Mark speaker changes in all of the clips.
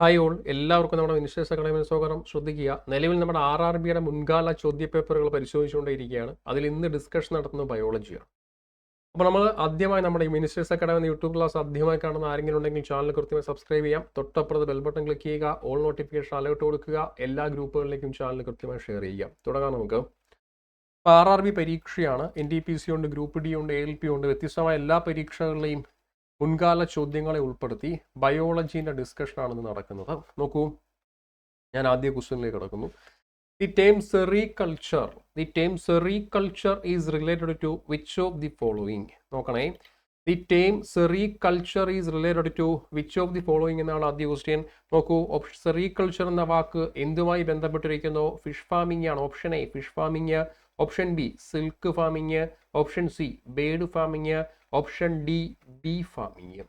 Speaker 1: Hi all എല്ലാവർക്കും നമ്മുടെ ministers academic സ്വാഗതം. ശ്രദ്ധിക്കുക നിലവിൽ നമ്മുടെ ആർ ആർ ബിയുടെ മുൻകാല ചോദ്യപേപ്പറുകൾ പരിശോധിച്ചുകൊണ്ടേയിരിക്കുകയാണ് അതിൽ ഇന്ന് ഡിസ്കഷൻ നടത്തുന്നത് ബയോളജിയാണ് അപ്പോൾ നമ്മൾ ആദ്യമായി നമ്മുടെ ഈ മിനിസ്റ്റേഴ്സ് അക്കാഡമി യൂട്യൂബ് ക്ലാസ് ആദ്യമായി കാണുന്ന ആരെങ്കിലും ഉണ്ടെങ്കിൽ ചാനൽ കൃത്യമായി സബ്സ്ക്രൈബ് ചെയ്യാം. തൊട്ടപ്പുറത്ത് ബെൽ ബട്ടൺ ക്ലിക്ക് ചെയ്യുക ഓൾ നോട്ടിഫിക്കേഷൻ അലേർട്ട് കൊടുക്കുക എല്ലാ ഗ്രൂപ്പുകളിലേക്കും ചാനൽ കൃത്യമായി ഷെയർ ചെയ്യുക. തുടങ്ങാം നമുക്ക്. ആർ ആർ ബി പരീക്ഷയാണ് എൻ ഡി പി സി ഉണ്ട് ഗ്രൂപ്പ് ഡി ഉണ്ട് എ എൽ പി ഉണ്ട്. വ്യത്യസ്തമായ എല്ലാ പരീക്ഷകളിലെയും മുൻകാല ചോദ്യങ്ങളെ ഉൾപ്പെടുത്തി ബയോളജീന്റെ ഡിസ്കഷനാണ് ഇന്ന് നടക്കുന്നത്. നോക്കൂ. ഞാൻ ആദ്യ ക്വസ്റ്റ്യനിലേക്ക് കിടക്കുന്നു. The term sericulture the term sericulture is related to which of the following നോക്കണേ. The term sericulture is related to which of the following എന്നാണ് ആദ്യ ക്വസ്റ്റ്യൻ നോക്കൂ. ഓപ്ഷൻ സെറികൾച്ചർ എന്ന വാക്ക് എന്തുമായി ബന്ധപ്പെട്ടിരിക്കുന്നു? ഫിഷ് ഫാമിംഗ് ആണ് option A fish farming option B silk farming option C bird farming option D bee farming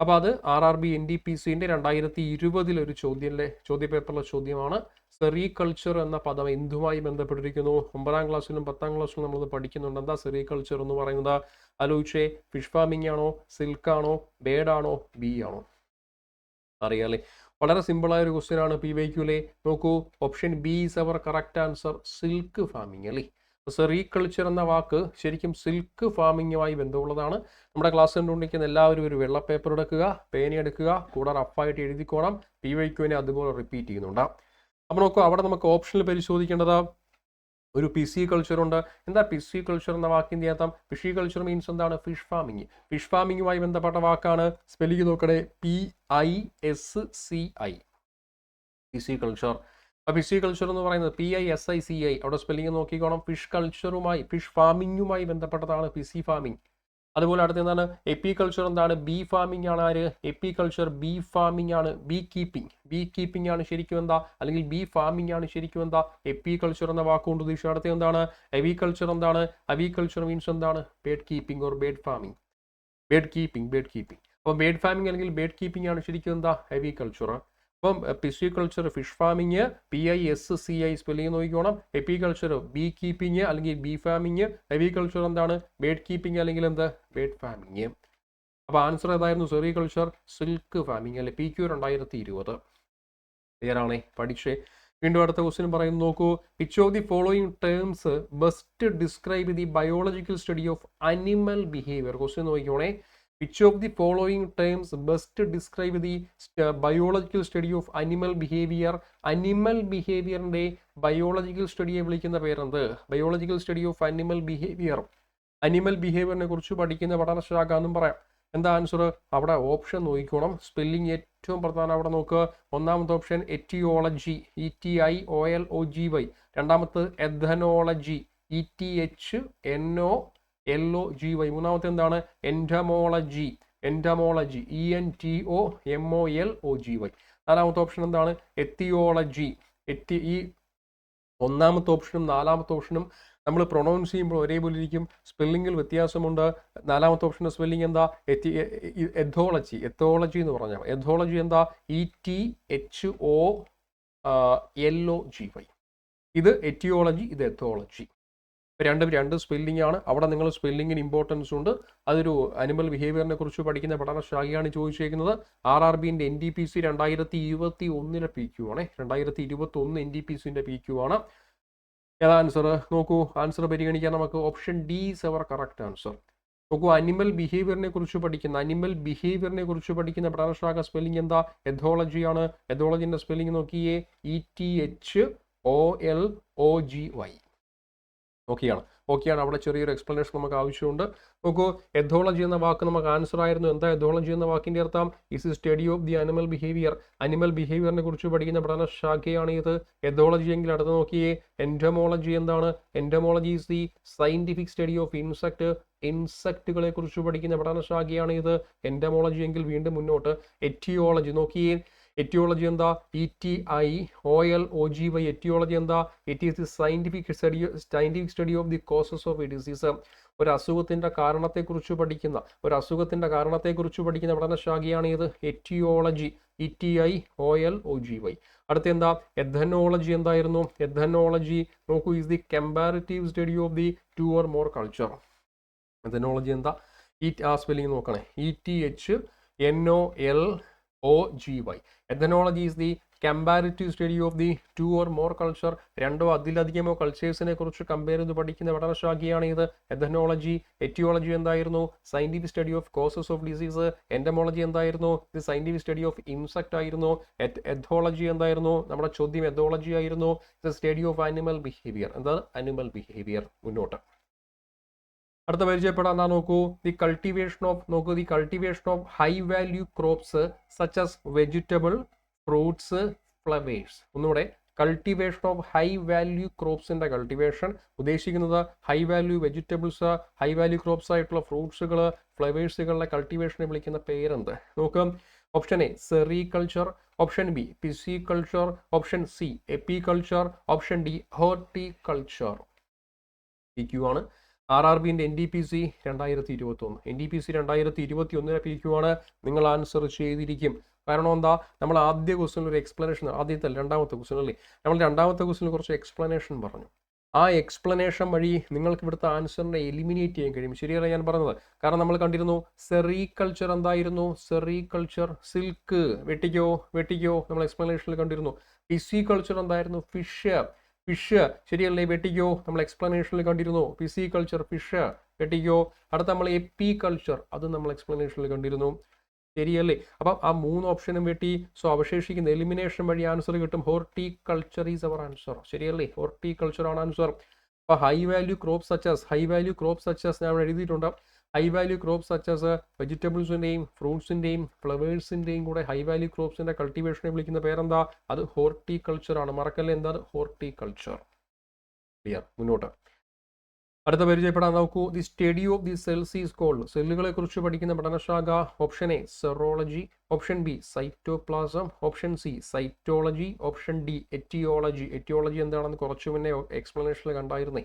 Speaker 1: അപ്പോൾ അത് R R B N D P സിന്റെ രണ്ടായിരത്തി ഇരുപതിലൊരു ചോദ്യത്തിലെ ചോദ്യപേപ്പറിലെ ചോദ്യമാണ്. സെറികൾച്ചർ എന്ന പദം എന്തുമായി ബന്ധപ്പെട്ടിരിക്കുന്നു? ഒമ്പതാം ക്ലാസ്സിലും പത്താം ക്ലാസ്സിലും നമ്മളത് പഠിക്കുന്നുണ്ട്. എന്താ സെറികൾച്ചർ എന്ന് പറയുന്നത്? ആലോചിച്ചേ ഫിഷ് ഫാമിംഗ് ആണോ സിൽക്ക് ആണോ ബേഡ് ആണോ ബി ആണോ അറിയാലേ. വളരെ സിമ്പിളായ ഒരു ക്വസ്റ്റ്യൻ ആണ് പി വൈക്യൂലെ നോക്കൂ option B is our correct answer. Silk farming അല്ലേ? സെറികൾച്ചർ എന്ന വാക്ക് ശരിക്കും സിൽക്ക് ഫാമിങ്ങുമായി ബന്ധമുള്ളതാണ്. നമ്മുടെ ക്ലാസ് കണ്ടുകൊണ്ടിരിക്കുന്ന എല്ലാവരും ഒരു വെള്ള പേപ്പർ എടുക്കുക പേന എടുക്കുക കൂടെ റഫായിട്ട് എഴുതിക്കോണം പി വൈക്യുവിനെ അതുപോലെ റിപ്പീറ്റ് ചെയ്യുന്നുണ്ട്. അപ്പോൾ നോക്കുക അവിടെ നമുക്ക് ഓപ്ഷനിൽ പരിശോധിക്കേണ്ടത് ഒരു പിസി കൾച്ചർ ഉണ്ട്. എന്താ പിസി കൾച്ചർ എന്ന വാക്കിന്റെ അർത്ഥം? ഫിഷി കൾച്ചർ മീൻസ് എന്താണ്? ഫിഷ് ഫാമിംഗ് ഫിഷ് ഫാമിങ്ങുമായി ബന്ധപ്പെട്ട വാക്കാണ്. സ്പെല്ലിങ് നോക്കണേ. P I S C I pisciculture അപ്പോൾ ഫിഷി കൾച്ചർ എന്ന് പറയുന്നത് P I S I C I. അവിടെ സ്പെല്ലിംഗ് നോക്കിക്കോണം. ഫിഷ് കൾച്ചറുമായി ഫിഷ് ഫാമിങ്ങുമായി ബന്ധപ്പെട്ടതാണ് ഫിസി ഫാമിംഗ് അതുപോലെ അടുത്ത എന്താണ്? എപ്പി കൾച്ചർ എന്താണ്? ബീ ഫാമിംഗ് ആണ് ആര്? എപ്പി കൾച്ചർ ബി ഫാമിംഗ് ആണ്. ബീ കീപ്പിംഗ് ബീ കീപ്പിംഗ് ആണ് ശരിക്കും എന്താ? അല്ലെങ്കിൽ ബീ ഫാമിംഗ് ആണ് ശരിക്കും എന്താ? എപ്പി കൾച്ചർ എന്ന വാക്കുകൊണ്ട് ഉദ്ദേശിച്ചു അടുത്ത എന്താണ്? എവി കൾച്ചർ എന്താണ്? അവി കൾച്ചർ മീൻസ് എന്താണ്? Bird keeping or bird farming bird keeping bird keeping അപ്പോൾ ബേഡ് ഫാമിംഗ് അല്ലെങ്കിൽ ബേഡ് കീപ്പിംഗ് ആണ് ശരിക്കും എന്താ? ഹെവി കൾച്ചർ അപ്പം pisciculture fish farming P I S C I spelling നോക്കിക്കോണം. എപ്പി ബീ കീപ്പിംഗ് അല്ലെങ്കിൽ ബീ ഫാമിങ് ഹെവി കൾച്ചർ എന്താണ്? ബേഡ് കീപ്പിംഗ് അല്ലെങ്കിൽ എന്ത്? Bird farming. അപ്പോൾ ആൻസർ ഏതായിരുന്നു? സെറി കൾച്ചർ സിൽക്ക് ഫാമിങ് അല്ലെ? പി ക്യു രണ്ടായിരത്തി ഇരുപത് ക്ലിയറാണേ? പഠിച്ചേ. വീണ്ടും അടുത്ത ക്വസ്റ്റ്യൻ പറയുന്നു നോക്കൂ. Which of the following terms best describe the biological study of animal behaviour question നോക്കിക്കോണേ. Which of the following terms best describe the biological study of animal behaviour animal ബിഹേവിയറിന്റെ biological സ്റ്റഡിയെ വിളിക്കുന്ന പേരെന്ത്? Biological study of animal behaviour animal ബിഹേവിയറിനെ കുറിച്ച് പഠിക്കുന്ന പഠനശാഖ എന്നും പറയാം. എന്താ answer അവിടെ option നോക്കിക്കോണം. സ്പെല്ലിംഗ് ഏറ്റവും പ്രധാനം അവിടെ നോക്കുക ഒന്നാമത്തെ option etiology E T I O L O G Y രണ്ടാമത്തെ ethnology E T H N O O G Y മൂന്നാമത്തെ എന്താണ്? Entomology entomology E N T O M O L O G Y നാലാമത്തെ option എന്താണ്? എത്തിയോളജി എത്തി ഈ ഒന്നാമത്തെ ഓപ്ഷനും നാലാമത്തെ ഓപ്ഷനും നമ്മൾ പ്രൊണൗൺസ് ചെയ്യുമ്പോൾ ഒരേപോലെ ഇരിക്കും. സ്പെല്ലിങ്ങിൽ വ്യത്യാസമുണ്ട്. നാലാമത്തെ ഓപ്ഷന്റെ സ്പെല്ലിംഗ് എന്താ? എത്തി എഥോളജി എത്തോളജി എന്ന് പറഞ്ഞാൽ എഥോളജി എന്താ? E T H O L O G Y ഇത് എറ്റിയോളജി ഇത് എത്തോളജി രണ്ടും രണ്ട് സ്പെല്ലിംഗ് ആണ്. അവിടെ നിങ്ങൾ സ്പെല്ലിങ്ങിന് ഇമ്പോർട്ടൻസ് ഉണ്ട്. അതൊരു അനിമൽ ബിഹേവിയറിനെ കുറിച്ച് പഠിക്കുന്ന പഠനശാഖയാണ് ചോദിച്ചിരിക്കുന്നത് ആർ ആർ ബിന്റെ എൻ ഡി പി സി രണ്ടായിരത്തി ഇരുപത്തി ഒന്നിലെ പി ക്യു ആണ്. രണ്ടായിരത്തി ഇരുപത്തി ഒന്ന് എൻ ഡി പി സിന്റെ പി ക്യു ആണ്. ഏതാ ആൻസർ നോക്കൂ. ആൻസർ പരിഗണിക്കാൻ നമുക്ക്. Option D is our correct answer നോക്കൂ അനിമൽ ബിഹേവിയറിനെ കുറിച്ച് പഠിക്കുന്ന അനിമൽ ബിഹേവിയറിനെ കുറിച്ച് പഠിക്കുന്ന പഠനശാഖ സ്പെല്ലിംഗ് എന്താ? എഥോളജി ആണ്. എഥോളജിന്റെ സ്പെല്ലിംഗ് നോക്കിയേ. E T H O L O G Y ഓക്കെയാണ് ഓക്കെയാണ് അവിടെ ചെറിയൊരു എക്സ്പ്ലനേഷൻ നമുക്ക് ആവശ്യമുണ്ട്. നോക്കൂ എഥോളജി എന്ന വാക്ക് നമുക്ക് ആൻസർ ആയിരുന്നു. എന്താ എഥോളജി എന്ന വാക്കിന്റെ അർത്ഥം? Is study of the animal behaviour animal ബിഹേവിയറിനെ കുറിച്ച് പഠിക്കുന്ന പഠന ശാഖയാണ് ഇത്. എഥോളജി എങ്കിൽ അടുത്ത് നോക്കിയേ എൻഡമോളജി എന്താണ്? Entomology is the scientific study of insect ഇൻസെക്റ്റുകളെ കുറിച്ച് പഠിക്കുന്ന പഠന ശാഖയാണ് ഇത്. എൻഡമോളജി എങ്കിൽ വീണ്ടും മുന്നോട്ട്. എറ്റിയോളജി നോക്കിയേ എറ്റിയോളജി എന്താ? E T I O L O G Y etiology എന്താ? It is the scientific study scientific study of the causes of a disease ഒരു അസുഖത്തിന്റെ കാരണത്തെക്കുറിച്ച് പഠിക്കുന്ന ഒരു അസുഖത്തിന്റെ കാരണത്തെക്കുറിച്ച് പഠിക്കുന്ന പഠനശാഖയാണ് ഇത് etiology E T I O L O G Y അടുത്ത എന്താ? എഥനോളജി എന്തായിരുന്നു? എഥനോളജി നോക്കൂ is the comparative study of the two or more culture ethnology എന്താ? ഈ ആ സ്പെല്ലിംഗ് നോക്കണേ. E T H N O L O G Y ethnology is the comparative study of the two or more culture രണ്ടോ അതിലധികമോ കൾച്ചേഴ്സിനെ കുറിച്ച് compare ചെയ്ത് പഠിക്കുന്ന പഠനശാഖയാണ് ഇത്. എഥനോളജി എറ്റിയോളജി എന്തായിരുന്നു? Scientific study of causes of disease entomology എന്തായിരുന്നു? ഇത് സയന്റിഫിക് സ്റ്റഡി ഓഫ് ഇൻസെക്ട് ആയിരുന്നു. എഥോളജി എന്തായിരുന്നു? നമ്മുടെ ചോദ്യം എഥോളജി ആയിരുന്നു. ഇത് സ്റ്റഡി ഓഫ് ആനിമൽ ബിഹേവിയർ എന്താ ആനിമൽ ബിഹേവിയർ മുന്നോട്ട്. അടുത്ത പരിചയപ്പെടാൻ എന്താ നോക്കൂ? ദി കൾട്ടിവേഷൻ ഓഫ് നോക്കൂ the cultivation of high value crops such as vegetable fruits flowers ഒന്നുകൂടെ. കൾട്ടിവേഷൻ ഓഫ് ഹൈ വാല്യൂ ക്രോപ്സിന്റെ കൾട്ടിവേഷൻ ഉദ്ദേശിക്കുന്നത് high value vegetables high value crops ആയിട്ടുള്ള ഫ്രൂട്ട്സുകൾ ഫ്ലവേഴ്സുകളുടെ കൾട്ടിവേഷനെ വിളിക്കുന്ന പേരെന്ത്? നോക്ക്. Option A sericulture option B pisciculture option C apiculture option D horticulture P ആണ് ആർ ആർ ബിന്റെ എൻ ഡി പി സി രണ്ടായിരത്തി ഇരുപത്തി ഒന്ന് എൻ ഡി പി സി രണ്ടായിരത്തി ഇരുപത്തി ഒന്നിനെ പി ക്യു ആണ് നിങ്ങൾ ആൻസർ ചെയ്തിരിക്കും. കാരണം എന്താ? നമ്മൾ ആദ്യ ക്വസ്റ്റിനിൽ ഒരു എക്സ്പ്ലനേഷൻ ആദ്യത്തെ രണ്ടാമത്തെ ക്വസ്റ്റിൻ അല്ലേ? നമ്മൾ രണ്ടാമത്തെ ക്വസ്റ്റിനിൽ കുറച്ച് എക്സ്പ്ലനേഷൻ പറഞ്ഞു. ആ എക്സ്പ്ലനേഷൻ വഴി നിങ്ങൾക്ക് ഇവിടുത്തെ ആൻസറിനെ എലിമിനേറ്റ് ചെയ്യാൻ കഴിയും. ശരിയല്ല ഞാൻ പറഞ്ഞത്? കാരണം നമ്മൾ കണ്ടിരുന്നു സെറി കൾച്ചർ എന്തായിരുന്നു? സെറി കൾച്ചർ സിൽക്ക് വെട്ടിക്കോ വെട്ടിക്കോ. നമ്മൾ എക്സ്പ്ലനേഷനിൽ കണ്ടിരുന്നു. പിസി കൾച്ചർ എന്തായിരുന്നു? ഫിഷ് ഫിഷ് ശരിയല്ലേ വെട്ടിക്കോ നമ്മൾ എക്സ്പ്ലനേഷനിൽ കണ്ടിരുന്നു. പിസി കൾച്ചർ ഫിഷ് വെട്ടിക്കോ. അടുത്ത നമ്മൾ എ പി കൾച്ചർ അത് നമ്മൾ എക്സ്പ്ലനേഷനിൽ കണ്ടിരുന്നു. ശരിയല്ലേ? അപ്പം ആ മൂന്ന് ഓപ്ഷനും വെട്ടി. സോ അവശേഷിക്കുന്ന എലിമിനേഷൻ വഴി ആൻസർ കിട്ടും. Horticulture is our answer ശരിയല്ലേ? ഹോർട്ടി കൾച്ചർ ആണ് ആൻസർ അപ്പോൾ high value crop such as high value crop such as ഞാൻ എഴുതിയിട്ടുണ്ട്. High value crop such as വെജിറ്റബിൾസിന്റെയും ഫ്രൂട്ട്സിന്റെയും ഫ്ലവേഴ്സിന്റെയും കൂടെ ഹൈ വാല്യൂ ക്രോപ്സിന്റെ കൾട്ടിവേഷനെ വിളിക്കുന്ന പേരെന്താ? അത് ഹോർട്ടിക്കൾച്ചർ ആണ്. മറക്കല്ലേ എന്താ ഹോർട്ടിക്കൾച്ചർ ക്ലിയർ മുന്നോട്ട്. അടുത്ത പരിചയപ്പെടാൻ നോക്കൂ. The study of the cells is called സെല്ലുകളെ കുറിച്ച് പഠിക്കുന്ന പഠനശാഖ option A serology option B cytoplasm option C cytology option D etiology etiology എന്താണെന്ന് കുറച്ച് മുന്നേ എക്സ്പ്ലനേഷനിൽ കണ്ടായിരുന്നേ.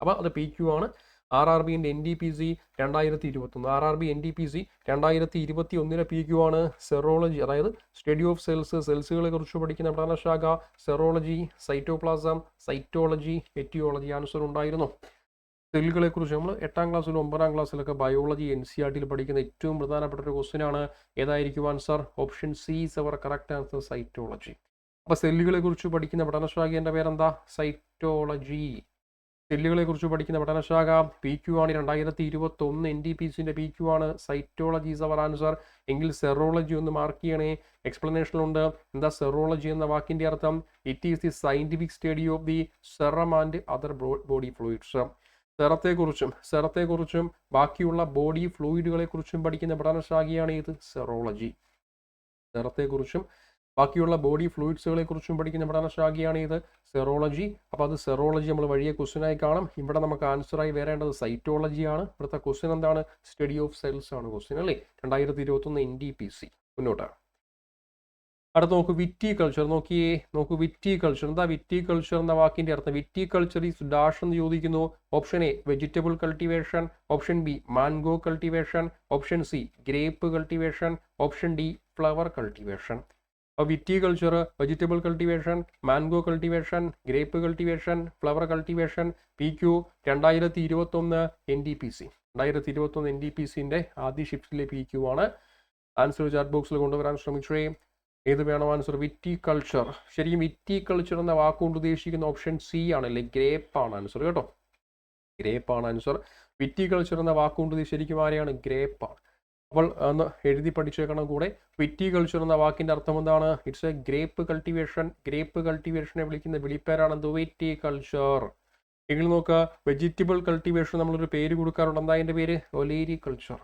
Speaker 1: അപ്പോൾ അത് പി ക്യു ആണ്. ആർ ആർ ബിന്റെ എൻ ഡി പി സി രണ്ടായിരത്തി ഇരുപത്തൊന്ന് R R B N D P C രണ്ടായിരത്തി ഇരുപത്തി ഒന്നിലെ പി ക്യു ആണ് സെറോളജി അതായത് സ്റ്റഡി ഓഫ് സെൽസ് സെൽസുകളെ കുറിച്ച് പഠിക്കുന്ന പഠനശാഖ serology cytoplasm cytology etiology answer ഉണ്ടായിരുന്നു. സെല്ലുകളെ കുറിച്ച് നമ്മൾ എട്ടാം ക്ലാസ്സിലും ഒമ്പതാം ക്ലാസ്സിലൊക്കെ ബയോളജി എൻ സി ആർ ടിയിൽ പഠിക്കുന്ന ഏറ്റവും പ്രധാനപ്പെട്ട ഒരു ക്വസ്റ്റ്യൻ ആണ്. ഏതായിരിക്കും answer option C is our correct answer cytology അപ്പോൾ സെല്ലുകളെ കുറിച്ച് പഠിക്കുന്ന പഠനശാഖേന്റെ പേരെന്താ? സൈറ്റോളജി സെല്ലുകളെ കുറിച്ച് പഠിക്കുന്ന പഠനശാഖ പി ക്യു ആണ് രണ്ടായിരത്തി ഇരുപത്തി ഒന്ന് എൻ ഡി പി സിന്റെ പി ക്യു ആണ്. സൈറ്റോളജി ഇസ് അവർ ആൻസർ എങ്കിൽ സെറോളജി ഒന്ന് മാർക്ക് ചെയ്യണേ. എക്സ്പ്ലനേഷൻ ഉണ്ട്. എന്താ സെറോളജി എന്ന വാക്കിന്റെ അർത്ഥം? It is the scientific study of the serum and other body fluids സെറത്തെക്കുറിച്ചും സെറത്തെക്കുറിച്ചും ബാക്കിയുള്ള ബോഡി ഫ്ലൂയിഡുകളെ കുറിച്ചും പഠിക്കുന്ന പഠനശാഖയാണ് ഇത് സെറോളജി സെറത്തെക്കുറിച്ചും ബാക്കിയുള്ള ബോഡി ഫ്ലൂയിഡ്സുകളെ കുറിച്ചും പഠിക്കുന്ന പഠനശാഖയാണ് ഇത്. സെറോളജി. അപ്പോൾ അത് സെറോളജി നമ്മൾ വഴിയെ ക്വസ്റ്റ്യനായി കാണും. ഇവിടെ നമുക്ക് ആൻസറായി വരേണ്ടത് സൈറ്റോളജിയാണ് ഇവിടുത്തെ ക്വസ്റ്റ്യൻ എന്താണ്? സ്റ്റഡി ഓഫ് സെൽസ് ആണ് ക്വസ്റ്റ്യൻ അല്ലേ? രണ്ടായിരത്തി ഇരുപത്തൊന്ന് എൻ ഡി പി സി മുന്നോട്ടാണ് അടുത്ത നോക്കൂ വിറ്റി കൾച്ചർ നോക്കിയേ നോക്കൂ വിറ്റി കൾച്ചർ എന്താ വിറ്റി കൾച്ചർ എന്ന വാക്കിന്റെ അർത്ഥം? വിറ്റി കൾച്ചർ ഈസ് ഡാഷ് എന്ന് ചോദിക്കുന്നു. Option A vegetable cultivation option B mango cultivation option C grape cultivation option D flower cultivation അപ്പോൾ viticulture vegetable cultivation mango cultivation grape cultivation flower cultivation P Q രണ്ടായിരത്തി ഇരുപത്തൊന്ന് N D P C രണ്ടായിരത്തി ഇരുപത്തൊന്ന് N D P സിന്റെ ആദ്യ ഷിഫ്റ്റിലെ P Q ആണ്. Answer chat ബോക്സിൽ കൊണ്ടുവരാൻ ശ്രമിച്ചേ. ഏത് വേണം ആൻസർ വിറ്റി കൾച്ചർ ശരിക്കും വിറ്റി കൾച്ചർ എന്ന വാക്കുകൊണ്ട് ഉദ്ദേശിക്കുന്ന ഓപ്ഷൻ സി ആണ് ആണല്ലേ ഗ്രേപ്പ് ആണ് ആൻസർ കേട്ടോ? ഗ്രേപ്പ് ആണ് ആൻസർ വിറ്റി കൾച്ചർ എന്ന വാക്കുകൊണ്ട് ശരിക്കും ആരെയാണ്? ഗ്രേപ്പ് അപ്പോൾ ഒന്ന് എഴുതി പഠിച്ചേക്കണം കൂടെ. വിറ്റി കൾച്ചർ എന്ന വാക്കിന്റെ അർത്ഥം എന്താണ്? It's a grape cultivation grape കൾട്ടിവേഷനെ വിളിക്കുന്ന വിളിപ്പേരാണ് വിറ്റി കൾച്ചർ എങ്കിൽ നോക്കുക വെജിറ്റബിൾ കൾട്ടിവേഷൻ നമ്മളൊരു പേര് കൊടുക്കാറുണ്ട്. എന്താ അതിന്റെ പേര്? ഒലേരി കൾച്ചർ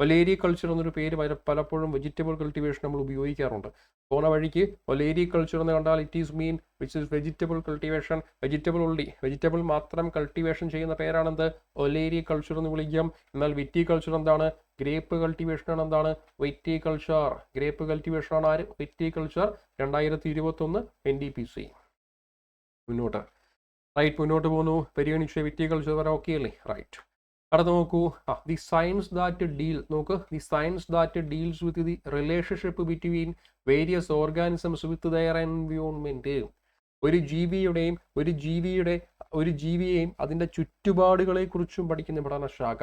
Speaker 1: ഒലേരി കൾച്ചർ എന്നൊരു പേര് പല- പലപ്പോഴും വെജിറ്റബിൾ കൾട്ടിവേഷൻ നമ്മൾ ഉപയോഗിക്കാറുണ്ട്. പോണ വഴിക്ക് ഒലേരി കൾച്ചർ എന്ന് കണ്ടാൽ it is mean which is vegetable cultivation vegetable ഉള്ളി. വെജിറ്റബിൾ മാത്രം കൾട്ടിവേഷൻ ചെയ്യുന്ന പേരാണെന്ത്? ഒലേരി കൾച്ചർ എന്ന് വിളിക്കാം. എന്നാൽ വിറ്റി കൾച്ചർ എന്താണ്? ഗ്രേപ്പ് കൾട്ടിവേഷൻ ആണ് എന്താണ്? വെറ്റി കൾച്ചർ ഗ്രേപ്പ് കൾട്ടിവേഷൻ ആണ് ആര്? വെറ്റി കൾച്ചർ രണ്ടായിരത്തി ഇരുപത്തൊന്ന് എൻ ഡി പി സി മുന്നോട്ട്. റൈറ്റ് മുന്നോട്ട് പോകുന്നു. പരിഗണിച്ച വിറ്റി കൾച്ചർ വരെ ഓക്കെ അല്ലേ? റൈറ്റ് അടുത്ത നോക്കൂ. ആ ദി സയൻസ് ദാറ്റ് ഡീൽ നോക്ക്. The science that deals with the relationship between various organisms with their environment ഒരു ജീവിയുടെയും ഒരു ജീവിയുടെ ഒരു ജീവിയെയും അതിന്റെ ചുറ്റുപാടുകളെ കുറിച്ചും പഠിക്കുന്ന പഠന ശാഖ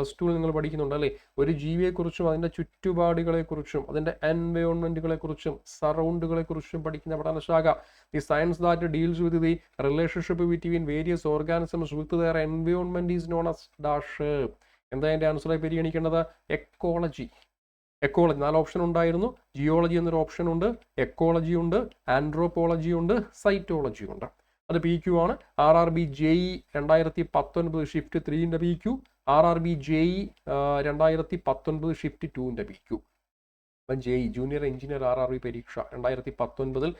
Speaker 1: പ്ലസ് ടുവിൽ നിങ്ങൾ പഠിക്കുന്നുണ്ട് അല്ലേ? ഒരു ജീവിയെക്കുറിച്ചും അതിന്റെ ചുറ്റുപാടുകളെക്കുറിച്ചും അതിന്റെ എൻവയോൺമെന്റുകളെക്കുറിച്ചും സറൗണ്ടുകളെക്കുറിച്ചും പഠിക്കുന്ന പഠനശാഖ the science that deals with the relationship between various organisms with their environment is known as dash എന്താ എന്റെ ആൻസറായി പരിഗണിക്കേണ്ടത്? എക്കോളജി എക്കോളജി നാല് ഓപ്ഷൻ ഉണ്ടായിരുന്നു. ജിയോളജി എന്നൊരു ഓപ്ഷൻ ഉണ്ട്. എക്കോളജി ഉണ്ട്. ആൻഡ്രോപോളജി ഉണ്ട്. സൈറ്റോളജി ഉണ്ട്. അത് പി ക്യു ആണ്. R R B J E രണ്ടായിരത്തി പത്തൊൻപത് shift ത്രീന്റെ P Q R R B J E രണ്ടായിരത്തി പത്തൊൻപത് ഷിഫ്റ്റ് ടുവിന്റെ പി ക്യു അപ്പം J E junior engineer R R B പരീക്ഷ രണ്ടായിരത്തി പത്തൊൻപതിൽ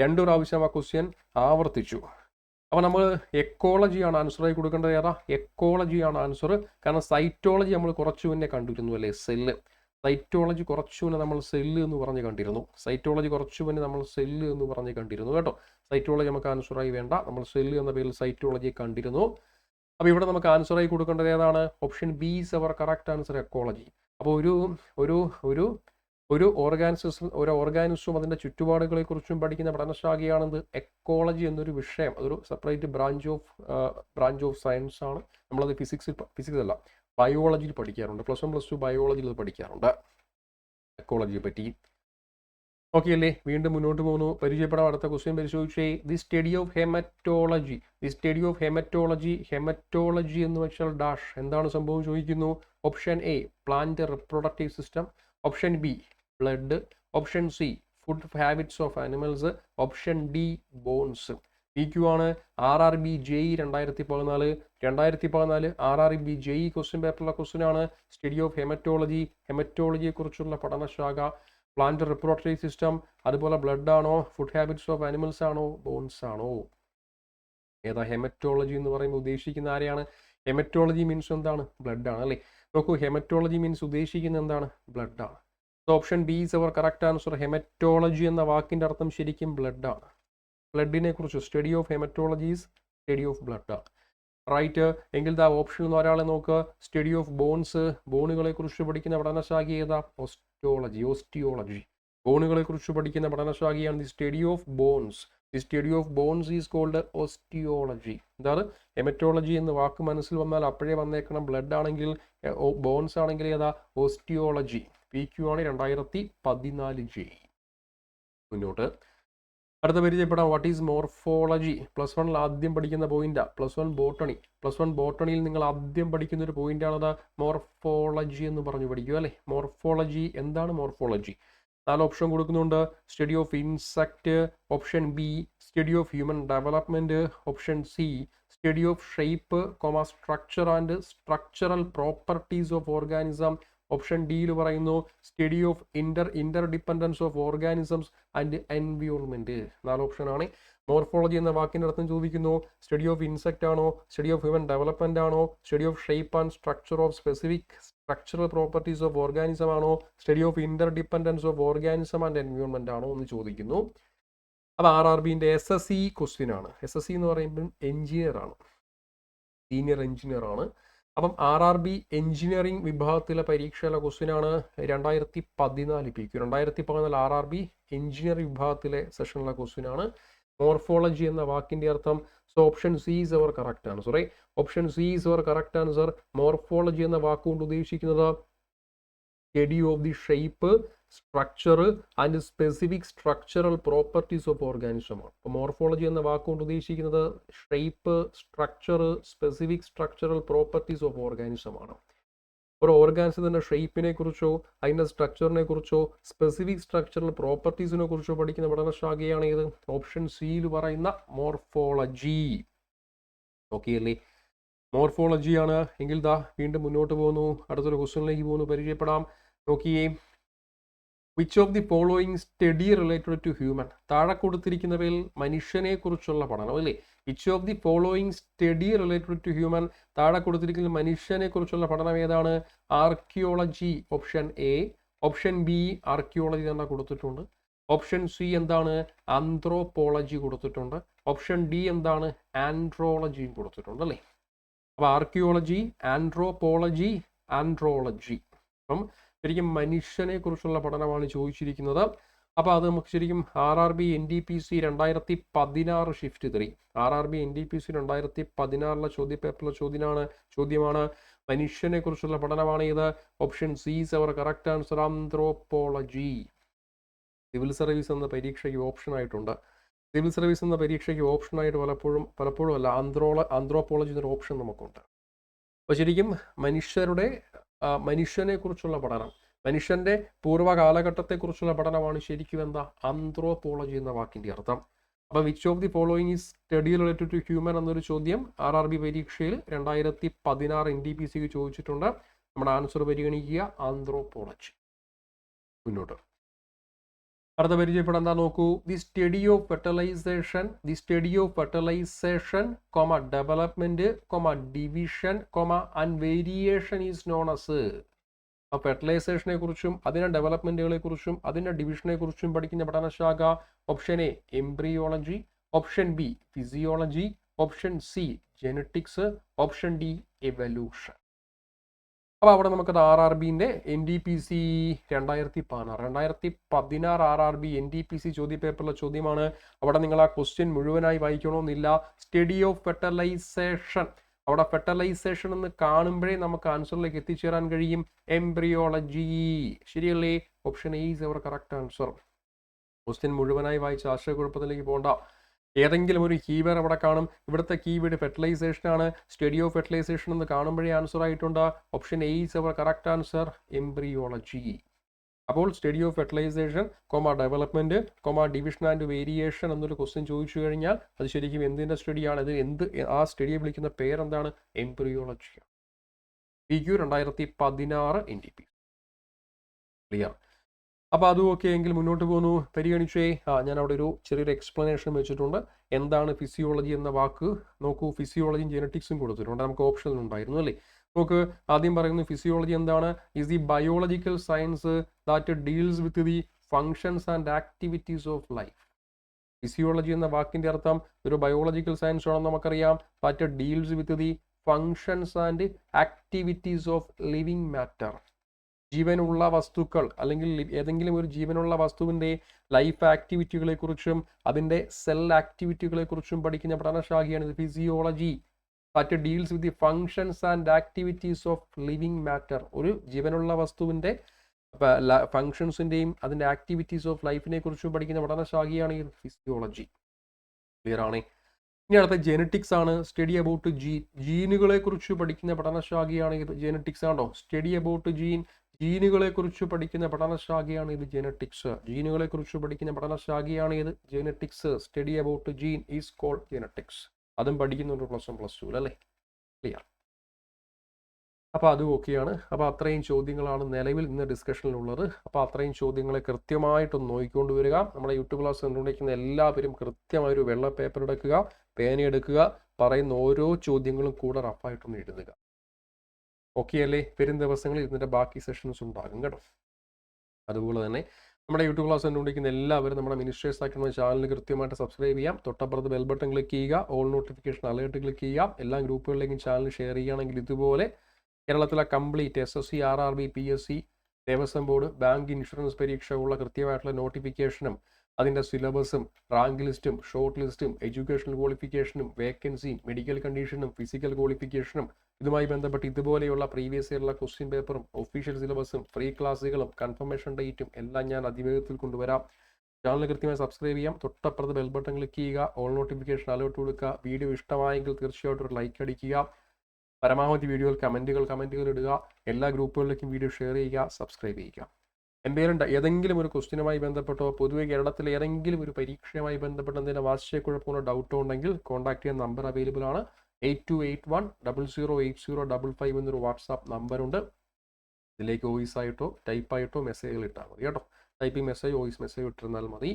Speaker 1: രണ്ടു പ്രാവശ്യം ആ ക്വസ്റ്റ്യൻ ആവർത്തിച്ചു. അപ്പോൾ നമ്മൾ എക്കോളജിയാണ് ആൻസറായി കൊടുക്കേണ്ടത് ഏതാ? എക്കോളജിയാണ് ആൻസർ കാരണം സൈറ്റോളജി നമ്മൾ കുറച്ചു മുന്നേ കണ്ടിരുന്നു അല്ലേ സെല്ല് സൈറ്റോളജി കുറച്ചു മുന്നേ നമ്മൾ സെല്ല് എന്ന് പറഞ്ഞ് കണ്ടിരുന്നു. സൈറ്റോളജി കുറച്ചു മുന്നേ നമ്മൾ സെല്ല് എന്ന് പറഞ്ഞ് കണ്ടിരുന്നു കേട്ടോ. സൈറ്റോളജി നമുക്ക് ആൻസറായി വേണ്ട. നമ്മൾ സെല്ല് എന്ന പേരിൽ സൈറ്റോളജി കണ്ടിരുന്നു. അപ്പോൾ ഇവിടെ നമുക്ക് ആൻസറായി കൊടുക്കേണ്ടത് ഏതാണ്? Option B is our correct answer ecology അപ്പോൾ ഒരു ഒരു ഒരു ഒരു ഓർഗാനിസം ഒരു ഓർഗാനിസവും അതിന്റെ ചുറ്റുപാടുകളെക്കുറിച്ചും പഠിക്കുന്ന പഠനശാഖയാണെന്ത്? എക്കോളജി എന്നൊരു വിഷയം അതൊരു separate branch of branch of science ആണ്. നമ്മളത് ഫിസിക്സിൽ ഫിസിക്സ് അല്ല ബയോളജിയിൽ പഠിക്കാറുണ്ട്. പ്ലസ് വൺ പ്ലസ് ടു ബയോളജിയിൽ അത് പഠിക്കാറുണ്ട്. എക്കോളജിയെ പറ്റി. ഓക്കെ അല്ലേ വീണ്ടും മുന്നോട്ട് പോകുന്നു. പരിചയപ്പെടാം അടുത്ത question പരിശോധിച്ചേ. The study of haematology the study of haematology haematology എന്ന് വെച്ചാൽ ഡാഷ് എന്താണ് സംഭവം ചോദിക്കുന്നു? Option A plant reproductive system option B blood option C food habits of animals option D bones P Q ആണ്. R R B J E രണ്ടായിരത്തി പതിനാല് രണ്ടായിരത്തി പതിനാല് R R B J E question പേപ്പറിലെ question ആണ്. Study of haematology ഹെമറ്റോളജിയെ കുറിച്ചുള്ള പഠനശാഖ. Plant reproductive system അതുപോലെ ബ്ലഡ് ആണോ ഫുഡ് ഹാബിറ്റ്സ് ഓഫ് ആനിമൽസ് ആണോ ബോൺസ് ആണോ? ഏതാ ഹെമറ്റോളജി എന്ന് പറയുമ്പോൾ ഉദ്ദേശിക്കുന്ന ആരെയാണ്? ഹെമറ്റോളജി മീൻസ് എന്താണ്? ബ്ലഡ് ആണ് അല്ലേ? നോക്കൂ ഹെമറ്റോളജി മീൻസ് ഉദ്ദേശിക്കുന്ന എന്താണ്? ബ്ലഡ് ആണ്. So option B is our correct answer haematology എന്ന വാക്കിന്റെ അർത്ഥം ശരിക്കും ബ്ലഡ് ആണ്. ബ്ലഡിനെ കുറിച്ച് study of haematology is study of blood ആണ്. റൈറ്റ് എങ്കിൽ ദാ ഓപ്ഷനിൽ നിന്ന് ഒരാളെ നോക്കുക സ്റ്റഡി ഓഫ് ബോൺസ് ബോണുകളെ കുറിച്ച് പഠിക്കുന്ന പഠനശാഖ ഏതാ? ഓസ്റ്റിയോളജി ബോണുകളെ കുറിച്ച് പഠിക്കുന്ന പഠനശാഖയാണ് the study of bones the study of bones is called osteology എന്താണ്? എമറ്റോളജി എന്ന് വാക്ക് മനസ്സിൽ വന്നാൽ അപ്പോഴേ വന്നേക്കണം. ബ്ലഡ് ആണെങ്കിൽ ബോൺസ് ആണെങ്കിൽ ഏതാ? ഓസ്റ്റിയോളജി പി ക്യു ആണ് രണ്ടായിരത്തി പതിനാല് ജി മുന്നോട്ട്. അടുത്ത പരിചയപ്പെടാം. വാട്ട് ഈസ് മോർഫോളജി പ്ലസ് വണ്ണിൽ ആദ്യം പഠിക്കുന്ന പോയിന്റാ plus one botany plus one ബോട്ടണിയിൽ നിങ്ങൾ ആദ്യം പഠിക്കുന്ന ഒരു പോയിന്റാണത് മോർഫോളജി എന്ന് പറഞ്ഞു പഠിക്കുക അല്ലേ? മോർഫോളജി എന്താണ് മോർഫോളജി നാല് ഓപ്ഷൻ കൊടുക്കുന്നുണ്ട്. Study of insect option B study of human development option C study of shape comma structure and structural properties of organism option ഡിയിൽ പറയുന്നു study of inter interdependence of organisms and environment നാല് option ആണ്. Morphology എന്ന വാക്കിന്റെ അർത്ഥം ചോദിക്കുന്നു. Study of insect ആണോ? Study of human development ആണോ? Study of shape and structure of specific structural properties of organism ആണോ? Study of interdependence of organism and environment ആണോ എന്ന് ചോദിക്കുന്നു. അത് ആർ ആർ ബിന്റെ എസ് എസ് സി ക്വസ്റ്റ്യൻ ആണ്. S S C എന്ന് പറയുമ്പോൾ എഞ്ചിനീയർ ആണ്. സീനിയർ എഞ്ചിനീയർ ആണ്. അപ്പം ആർ ആർ ബി എഞ്ചിനീയറിംഗ് വിഭാഗത്തിലെ പരീക്ഷയിലെ ക്വസ്റ്റിനാണ് രണ്ടായിരത്തി പതിനാല് പി ക്യു. രണ്ടായിരത്തി പതിനാല് ആർ ആർ ബി എഞ്ചിനീയറിംഗ് വിഭാഗത്തിലെ സെഷനിലെ ക്വസ്റ്റിനാണ്. മോർഫോളജി എന്ന വാക്കിന്റെ അർത്ഥം so option C is our correct sorry option C is our correct answer morphology എന്ന വാക്കുകൊണ്ട് ഉദ്ദേശിക്കുന്നത് study of the shape structure and specific structural properties of organism ആണ് അപ്പോൾ മോർഫോളജി എന്ന വാക്കുകൊണ്ട് ഉദ്ദേശിക്കുന്നത് shape structure specific structural properties of organism ആണ് ഒരു ഓർഗാനിസത്തിന്റെ ഷേപ്പിനെ കുറിച്ചോ അതിന്റെ സ്ട്രക്ചറിനെ കുറിച്ചോ സ്പെസിഫിക് സ്ട്രക്ചറൽ പ്രോപ്പർട്ടീസിനെ കുറിച്ചോ പഠിക്കുന്ന പഠനശാഖയാണ് ഇത് ഓപ്ഷൻ സിയിൽ പറയുന്ന മോർഫോളജി. ഓക്കെ അല്ലേ മോർഫോളജിയാണ്. എങ്കിൽ ദാ വീണ്ടും മുന്നോട്ട് പോകുന്നു. അടുത്തൊരു ക്വസ്റ്റ്യനിലേക്ക് പോകുന്നു. പരിചയപ്പെടാം. നോക്കിയേ which of the following study related to human താഴെ കൊടുത്തിരിക്കുന്നവയിൽ മനുഷ്യനെ കുറിച്ചുള്ള പഠനം അല്ലേ? Which of the following study related to human താഴെ കൊടുത്തിരിക്കുന്ന മനുഷ്യനെ കുറിച്ചുള്ള പഠനം ഏതാണ്? Archaeology option A option B archaeology തന്നെ കൊടുത്തിട്ടുണ്ട്. ഓപ്ഷൻ സി എന്താണ്? ആന്ത്രോപോളജി കൊടുത്തിട്ടുണ്ട്. ഓപ്ഷൻ ഡി എന്താണ്? ആൻഡ്രോളജിയും കൊടുത്തിട്ടുണ്ട് അല്ലേ? അപ്പോൾ ആർക്കിയോളജി ആൻഡ്രോപോളജി ആൻഡ്രോളജി അപ്പം ശരിക്കും മനുഷ്യനെ കുറിച്ചുള്ള പഠനമാണ് ചോദിച്ചിരിക്കുന്നത്. അപ്പോൾ അത് നമുക്ക് ശരിക്കും R R B N D P C രണ്ടായിരത്തി പതിനാറ് shift three R R B N D P C രണ്ടായിരത്തി പതിനാറിലെ ചോദ്യ പേപ്പറിലെ ചോദ്യമാണ് ചോദ്യമാണ് മനുഷ്യനെ കുറിച്ചുള്ള പഠനമാണ് ഇത്. Option C is our correct answer anthropology civil service എന്ന പരീക്ഷയ്ക്ക് ഓപ്ഷൻ ആയിട്ടുണ്ട്. സിവിൽ സർവീസ് എന്ന പരീക്ഷയ്ക്ക് ഓപ്ഷൻ ആയിട്ട് പലപ്പോഴും പലപ്പോഴും അല്ല ആന്ത്രോള ആന്ത്രോപോളജി എന്നൊരു ഓപ്ഷൻ നമുക്കുണ്ട്. അപ്പോൾ ശരിക്കും മനുഷ്യരുടെ മനുഷ്യനെ കുറിച്ചുള്ള പഠനം. മനുഷ്യന്റെ പൂർവ കാലഘട്ടത്തെക്കുറിച്ചുള്ള പഠനമാണ് ശരിക്കും എന്താ? ആന്ത്രോപോളജി എന്ന വാക്കിന്റെ അർത്ഥം. അപ്പോൾ which of the following is study related to human എന്നൊരു ചോദ്യം ആർ ആർ ബി പരീക്ഷയിൽ രണ്ടായിരത്തി പതിനാറ് എൻ ഡി പി സിക്ക് ചോദിച്ചിട്ടുണ്ട്. നമ്മുടെ ആൻസർ പരിഗണിക്കുക. ആന്ത്രോപോളജി മുന്നോട്ട്. അടുത്ത പരിചയപ്പെടാൻ എന്താ നോക്കൂ? The study of fertilization the study of fertilization comma development comma division comma and variation is known as ആ ഫെർട്ടിലൈസേഷനെ കുറിച്ചും അതിന്റെ ഡെവലപ്മെന്റുകളെ കുറിച്ചും അതിന്റെ ഡിവിഷനെ കുറിച്ചും പഠിക്കുന്ന പഠനശാഖ option A embryology option B physiology option C genetics option D evolution അപ്പോൾ അവിടെ നമുക്ക് ആർ ആർ ബിന്റെ എൻ ഡി പി സി രണ്ടായിരത്തി പതിനാറ് രണ്ടായിരത്തി പതിനാറ് R R B N D P C ചോദ്യ പേപ്പറിലെ ചോദ്യമാണ്. അവിടെ നിങ്ങൾ ആ ക്വസ്റ്റ്യൻ മുഴുവനായി വായിക്കണമെന്നില്ല. സ്റ്റഡി ഓഫ് ഫെർട്ടലൈസേഷൻ അവിടെ ഫെർട്ടലൈസേഷൻ എന്ന് കാണുമ്പോഴേ നമുക്ക് ആൻസറിലേക്ക് എത്തിച്ചേരാൻ കഴിയും. എംബ്രിയോളജി ശരിയല്ലേ? Option A is our correct answer question മുഴുവനായി വായിച്ച് ആശയക്കുഴപ്പത്തിലേക്ക് പോകണ്ട ഏതെങ്കിലും ഒരു കീവേഡ് അവിടെ കാണും. ഇവിടുത്തെ കീവേഡ് ഫെർട്ടിലൈസേഷൻ ആണ്. സ്റ്റഡി ഓഫ് ഫെർട്ടിലൈസേഷൻ എന്ന് കാണുമ്പോഴേ ആൻസർ ആയിട്ടുണ്ട്. Option A is our correct answer embryology അപ്പോൾ study of fertilization comma development comma division and variation എന്നൊരു ക്വസ്റ്റ്യൻ ചോദിച്ചു കഴിഞ്ഞാൽ അത് ശരിക്കും എന്തിന്റെ സ്റ്റഡിയാണ് ഇത് എന്ത് ആ സ്റ്റഡിയെ വിളിക്കുന്ന പേരെന്താണ്? എംബ്രിയോളജി പി ക്യു രണ്ടായിരത്തി പതിനാറ് എൻ ഡി പി ക്ലിയർ അപ്പോൾ അതും ഓക്കെ എങ്കിൽ മുന്നോട്ട് പോകുന്നു. പരിഗണിച്ചേ. ആ ഞാൻ അവിടെ ഒരു ചെറിയൊരു എക്സ്പ്ലനേഷൻ വെച്ചിട്ടുണ്ട്. എന്താണ് ഫിസിയോളജി എന്ന വാക്ക്? നോക്കൂ ഫിസിയോളജിയും ജെനറ്റിക്സും കൊടുത്തിട്ടുണ്ട്. നമുക്ക് ഓപ്ഷൻ ഉണ്ടായിരുന്നു അല്ലേ? നോക്ക് ആദ്യം പറയുന്നു ഫിസിയോളജി എന്താണ്? Is the biological science that deals with the functions and activities of life physiology എന്ന വാക്കിന്റെ അർത്ഥം ഒരു ബയോളജിക്കൽ സയൻസ് ആണെന്ന് നമുക്കറിയാം. That deals with the functions and activities of living matter ജീവനുള്ള വസ്തുക്കൾ അല്ലെങ്കിൽ ഏതെങ്കിലും ഒരു ജീവനുള്ള വസ്തുവിന്റെ ലൈഫ് ആക്ടിവിറ്റികളെ കുറിച്ചും അതിന്റെ സെൽ ആക്ടിവിറ്റികളെ കുറിച്ചും പഠിക്കുന്ന പഠനശാഖയാണ് physiology that deals with the functions and activities of living matter ഒരു ജീവനുള്ള വസ്തുവിന്റെ ഫങ്ഷൻസിന്റെയും അതിന്റെ ആക്ടിവിറ്റീസ് ഓഫ് ലൈഫിനെ കുറിച്ചും പഠിക്കുന്ന പഠനശാഖയാണ് ഈ ഫിസിയോളജി ക്ലിയർ ആണേ? ഇനി അടുത്ത ജെനറ്റിക്സ് ആണ്. സ്റ്റഡി അബൌട്ട് ജീൻ ജീനുകളെ കുറിച്ച് പഠിക്കുന്ന പഠനശാഖയാണ് ഇത് ജെനറ്റിക്സ് ആണോ? സ്റ്റഡി അബൌട്ട് ജീൻ ജീനുകളെ കുറിച്ച് പഠിക്കുന്ന പഠനശാഖയാണ് ഇത് ജെനറ്റിക്സ് ജീനുകളെ കുറിച്ച് പഠിക്കുന്ന പഠനശാഖയാണ് ഇത് genetics study about gene is called genetics അതും പഠിക്കുന്നുണ്ട് പ്ലസ് വൺ പ്ലസ് ടു അല്ലേ? ക്ലിയർ അപ്പോൾ അതും ഓക്കെയാണ്. അപ്പോൾ അത്രയും ചോദ്യങ്ങളാണ് നിലവിൽ ഇന്ന് ഡിസ്കഷനിലുള്ളത് അപ്പോൾ അത്രയും ചോദ്യങ്ങളെ കൃത്യമായിട്ടൊന്ന് നോക്കിക്കൊണ്ട് വരിക. നമ്മുടെ യൂട്യൂബ് ക്ലാസ് കണ്ടുകൊണ്ടിരിക്കുന്ന എല്ലാവരും കൃത്യമായ ഒരു വെള്ള പേപ്പർ എടുക്കുക പേന എടുക്കുക പറയുന്ന ഓരോ ചോദ്യങ്ങളും കൂടെ റഫായിട്ടൊന്ന് എഴുതുക. ഓക്കെ അല്ലേ വരും ദിവസങ്ങളിൽ ഇതിന്റെ ബാക്കി സെഷൻസ് ഉണ്ടാകും കേട്ടോ. അതുപോലെ തന്നെ നമ്മുടെ യൂട്യൂബ് ക്ലാസ് കണ്ടുകൊണ്ടിരിക്കുന്ന എല്ലാവരും നമ്മുടെ മിനിസ്റ്റേഴ്സ് ആക്കുന്ന ചാനൽ കൃത്യമായിട്ട് സബ്സ്ക്രൈബ് ചെയ്യാം. തൊട്ടപ്പുറത്ത് ബെൽ ബട്ടൺ ക്ലിക്ക് ചെയ്യുക ഓൾ നോട്ടിഫിക്കേഷൻ അലേർട്ട് ക്ലിക്ക് ചെയ്യാം എല്ലാ ഗ്രൂപ്പുകളിലേക്കും ചാനൽ ഷെയർ ചെയ്യുകയാണെങ്കിൽ ഇതുപോലെ കേരളത്തിലെ complete S S C R R B P S C Devaswom board bank insurance പരീക്ഷ ഉള്ള കൃത്യമായിട്ടുള്ള നോട്ടിഫിക്കേഷനും അതിന്റെ സിലബസും റാങ്ക് ലിസ്റ്റും ഷോർട്ട് ലിസ്റ്റും എഡ്യൂക്കേഷണൽ ക്വാളിഫിക്കേഷനും വേക്കൻസിയും മെഡിക്കൽ കണ്ടീഷനും ഫിസിക്കൽ ക്വാളിഫിക്കേഷനും ഇതുമായി ബന്ധപ്പെട്ട് ഇതുപോലെയുള്ള പ്രീവിയസ് ഇയറുള്ള ക്വസ്റ്റ്യൻ പേപ്പറും ഒഫീഷ്യൽ സിലബസും ഫ്രീ ക്ലാസ്സുകളും കൺഫർമേഷൻ ഡേറ്റും എല്ലാം ഞാൻ അതിവേഗത്തിൽ കൊണ്ടുവരാം. ചാനൽ കൃത്യമായി സബ്സ്ക്രൈബ് ചെയ്യാം. തൊട്ടപ്പുറത്ത് ബെൽ ബട്ടൺ ക്ലിക്ക് ചെയ്യുക. ഓൾ നോട്ടിഫിക്കേഷൻ അലേർട്ട് കൊടുക്കുക. വീഡിയോ ഇഷ്ടമായെങ്കിൽ തീർച്ചയായിട്ടും ഒരു ലൈക്ക് അടിക്കുക. പരമാവധി വീഡിയോയിൽ കമന്റുകൾ കമന്റുകൾ ഇടുക. എല്ലാ ഗ്രൂപ്പുകളിലേക്കും വീഡിയോ ഷെയർ ചെയ്യുക സബ്സ്ക്രൈബ് ചെയ്യുക. എന്തെങ്കിലും ഏതെങ്കിലും ഒരു ക്വസ്റ്റിനുമായി ബന്ധപ്പെട്ടോ പൊതുവെ കേരളത്തിലെ ഏതെങ്കിലും ഒരു പരീക്ഷയുമായി ബന്ധപ്പെട്ട എന്തെങ്കിലും ആശയക്കുഴപ്പമോ ഡൗട്ടോ ഉണ്ടെങ്കിൽ കോൺടാക്ട് ചെയ്യാൻ നമ്പർ അവൈലബിൾ ആണ്. Eight two eight one double zero eight zero double five എന്നൊരു വാട്സാപ്പ് നമ്പറുണ്ട്. ഇതിലേക്ക് വോയിസ് ആയിട്ടോ ടൈപ്പ് ആയിട്ടോ മെസ്സേജുകൾ ഇട്ടാൽ മതി കേട്ടോ. ടൈപ്പിംഗ് മെസ്സേജ് വോയിസ് മെസ്സേജ് ഇട്ടിരുന്നാൽ മതി.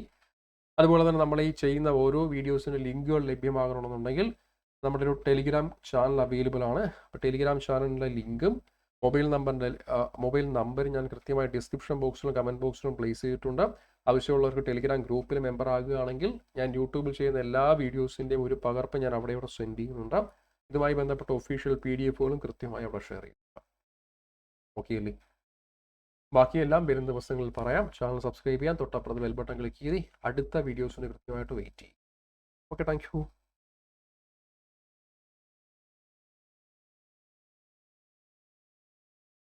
Speaker 1: അതുപോലെ തന്നെ നമ്മൾ ഈ ചെയ്യുന്ന ഓരോ വീഡിയോസിന്റെ ലിങ്കുകൾ ലഭ്യമാകണമെന്നുണ്ടെങ്കിൽ നമ്മുടെ ഒരു ടെലിഗ്രാം ചാനൽ അവൈലബിൾ ആണ്. അപ്പോൾ ടെലിഗ്രാം ചാനലിന്റെ ലിങ്കും മൊബൈൽ നമ്പറിന്റെ മൊബൈൽ നമ്പർ ഞാൻ കൃത്യമായി ഡിസ്ക്രിപ്ഷൻ ബോക്സിലും കമന്റ് ബോക്സിലും പ്ലേസ് ചെയ്തിട്ടുണ്ട്. ആവശ്യമുള്ളവർക്ക് ടെലിഗ്രാം ഗ്രൂപ്പിൽ മെമ്പർ ആകുകയാണെങ്കിൽ ഞാൻ യൂട്യൂബിൽ ചെയ്യുന്ന എല്ലാ വീഡിയോസിന്റെയും ഒരു പകർപ്പ് ഞാൻ അവിടെ ഇവിടെ സെൻഡ് ചെയ്യുന്നുണ്ട്. ഇതുമായി ബന്ധപ്പെട്ട ഒഫീഷ്യൽ പി ഡി എഫുകളും കൃത്യമായി അവിടെ ഷെയർ ചെയ്യുക ഓക്കെ അല്ലേ? ബാക്കിയെല്ലാം വരും ദിവസങ്ങളിൽ പറയാം. ചാനൽ സബ്സ്ക്രൈബ് ചെയ്യാൻ തൊട്ടപ്പുറത്ത് ബെൽ ബട്ടൺ ക്ലിക്ക് ചെയ്ത് അടുത്ത വീഡിയോസിന് കൃത്യമായിട്ട് വെയിറ്റ് ചെയ്യും. Okay thank you